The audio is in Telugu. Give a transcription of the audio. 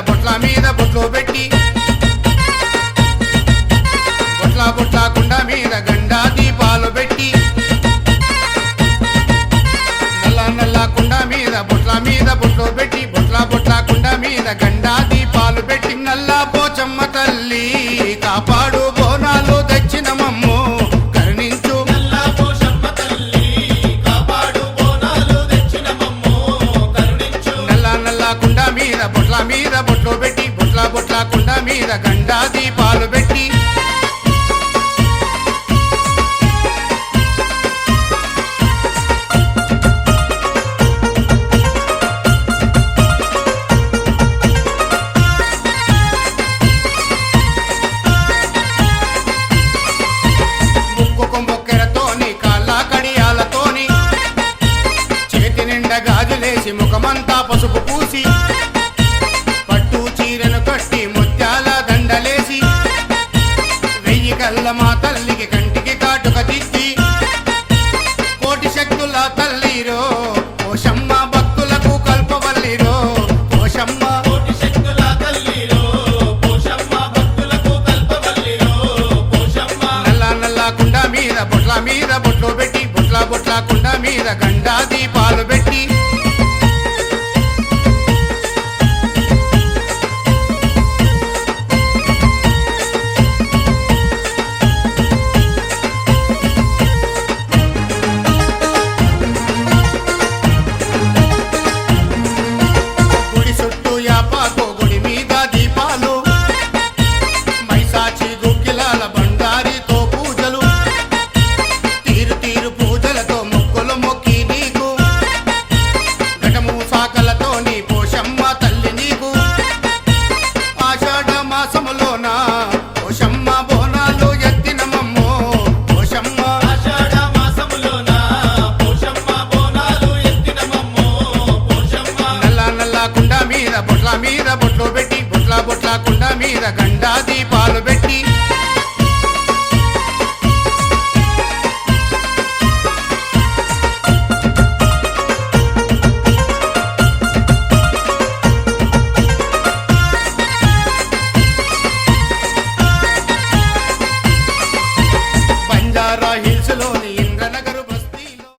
బొట్ల మీద బొట్లు పెట్టి. బొట్ల బొట్ల కుండ మీద గండా దీపాలు పెట్టి. నల్ల నల్ల కుండ మీద బొట్ల మీద బొట్లు పెట్టి. కుండ మీద గండా దీపాలు పెట్టి గాజులేసి ముఖమంతా పసుపు పూసి కట్టి ముత్యాల దండలేసి వెయ్యి కళ్ళ మా తల్లికి కంటికి కాటుక దిద్ది కోటి శక్తుల తల్లిరో ఓషమ్మ భక్తులకు కల్పవల్లిరో పోషమ్మ నల్ల నల్ల కుండ మీద బొట్ల మీద బొట్లు పెట్టి బొట్ల బొట్ల కుండ మీద గండా మీద గండా దీపాలు పెట్టి